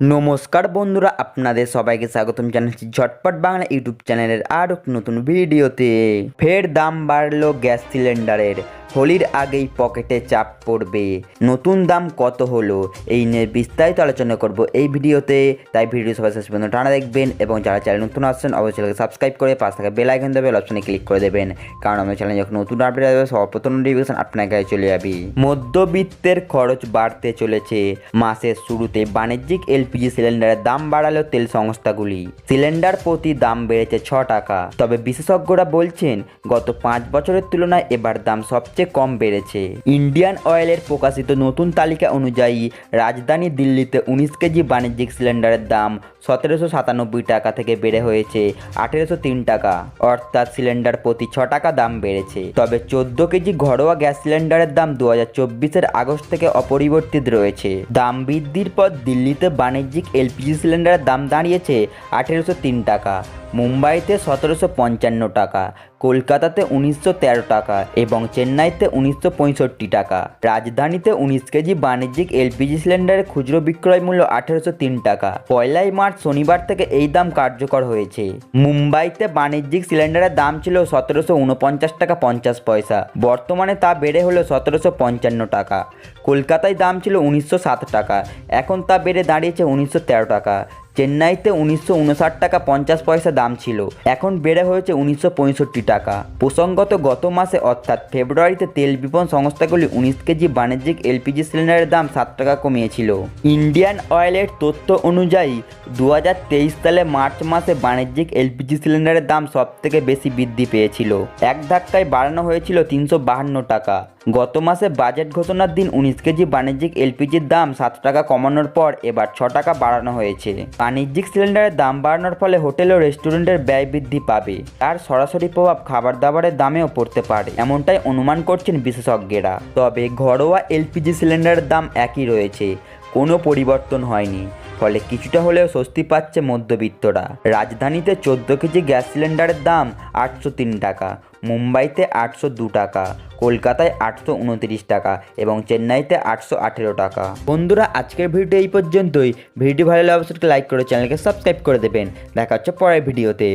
নমস্কার বন্ধুরা, আপনাদের সবাইকে স্বাগতম জানাচ্ছি ঝটপট বাংলা ইউটিউব চ্যানেলের আরও নতুন ভিডিওতে। ফের দাম বাড়লো গ্যাস সিলিন্ডারের। হোলির আগেই পকেটে চাপ পড়বে। নতুন দাম কত হলো? এই নিয়ে বিস্তারিত আলোচনা করব এই ভিডিওতে। তাই ভিডিও সবাই শেষ পর্যন্ত টানা দেখবেন এবং যারা চ্যানেল নতুন আসছেন, অবশ্যই সাবস্ক্রাইব করে পাশ থেকে বেল আইকন দেবে অপশনে ক্লিক করে দেবেন। কারণ আমার চ্যানেলে যখন নতুন আপডেট আসবে সর্বপ্রথম নোটিফিকেশন আপনার কাছে চলে যাবে। মধ্যবিত্তের খরচ বাড়তে চলেছে। মাসের শুরুতে বাণিজ্যিক এলপিজি সিলিন্ডারের দাম বাড়ালো তেল সংস্থাগুলি। সিলিন্ডার প্রতি দাম বেড়েছে ছ টাকা। তবে বিশেষজ্ঞরা বলছেন, গত পাঁচ বছরের তুলনায় এবার দাম সবচেয়ে কম বেড়েছে। ইন্ডিয়ান অয়েলের প্রকাশিত নতুন তালিকা অনুযায়ী, রাজধানী দিল্লিতে উনিশ কেজি বাণিজ্যিক সিলিন্ডারের দাম সতেরোশো সাতানব্বই টাকা থেকে বেড়ে হয়েছে আঠেরোশো তিন টাকা। অর্থাৎ সিলিন্ডার প্রতি ছ টাকা দাম বেড়েছে। তবে চোদ্দ কেজি ঘরোয়া গ্যাস সিলিন্ডারের দাম দু হাজার চব্বিশের আগস্ট থেকে অপরিবর্তিত রয়েছে। দাম বৃদ্ধির পর দিল্লিতে বাণিজ্যিক এলপিজি সিলিন্ডারের দাম দাঁড়িয়েছে আঠেরোশো তিন টাকা, মুম্বাইতে সতেরোশো পঞ্চান্ন টাকা, কলকাতাতে উনিশশো তেরো টাকা এবং চেন্নাইতে উনিশশো পঁয়ষট্টি টাকা। রাজধানীতে উনিশ কেজি বাণিজ্যিক এলপিজি সিলিন্ডারের খুচরো বিক্রয় মূল্য আঠেরোশো তিন টাকা। পয়লাই মার্চ শনিবার থেকে এই দাম কার্যকর হয়েছে। মুম্বাইতে বাণিজ্যিক সিলিন্ডারের দাম ছিল সতেরোশো উনপঞ্চাশ টাকা পঞ্চাশ পয়সা। বর্তমানে তা বেড়ে হলো সতেরোশো পঞ্চান্ন টাকা। কলকাতায় দাম ছিল উনিশশো সাত টাকা। এখন তা বেড়ে দাঁড়িয়েছে উনিশশো তেরো টাকা। চেন্নাইতে উনিশশো উনষাট টাকা পঞ্চাশ পয়সা দাম ছিল। এখন বেড়ে হয়েছে উনিশশো পঁয়ষট্টি টাকা। প্রসঙ্গত, গত মাসে অর্থাৎ ফেব্রুয়ারিতে তেল বিপণ সংস্থাগুলি উনিশ কেজি বাণিজ্যিক এলপিজি সিলিন্ডারের দাম সাত টাকা কমিয়েছিল। ইন্ডিয়ান অয়েলের তথ্য অনুযায়ী দু হাজার তেইশ সালে মার্চ মাসে বাণিজ্যিক এলপিজি সিলিন্ডারের দাম সব থেকে বেশি বৃদ্ধি পেয়েছিল। এক ধাক্কায় বাড়ানো হয়েছিল তিনশো টাকা। গত মাসে বাজেট ঘোষণার দিন উনিশ কেজি বাণিজ্যিক এলপিজির দাম সাত টাকা কমানোর পর এবার ছ টাকা বাড়ানো হয়েছে। বাণিজ্যিক সিলিন্ডারের দাম বাড়ানোর ফলে হোটেল ও রেস্টুরেন্টের ব্যয় বৃদ্ধি পাবে। তার সরাসরি প্রভাব খাবার দাবারের দামেও পড়তে পারে, এমনটাই অনুমান করছেন বিশেষজ্ঞেরা। তবে ঘরোয়া এলপিজি সিলিন্ডারের দাম একই রয়েছে, কোনো পরিবর্তন হয়নি। ফলে কিছুটা হলেও স্বস্তি পাচ্ছে মধ্যবিত্তরা। রাজধানীতে চোদ্দ কেজি গ্যাস সিলিন্ডারের দাম আটশো তিন টাকা, মুম্বাইতে আটশো দু টাকা, কলকাতায় আটশো উনত্রিশ টাকা এবং চেন্নাইতে আটশো আঠেরো টাকা। বন্ধুরা, আজকের ভিডিও এই পর্যন্তই। ভিডিও ভালো লাগলে অবশ্যই লাইক করে চ্যানেলকে সাবস্ক্রাইব করে দেবেন। দেখা হচ্ছে পরের ভিডিওতে।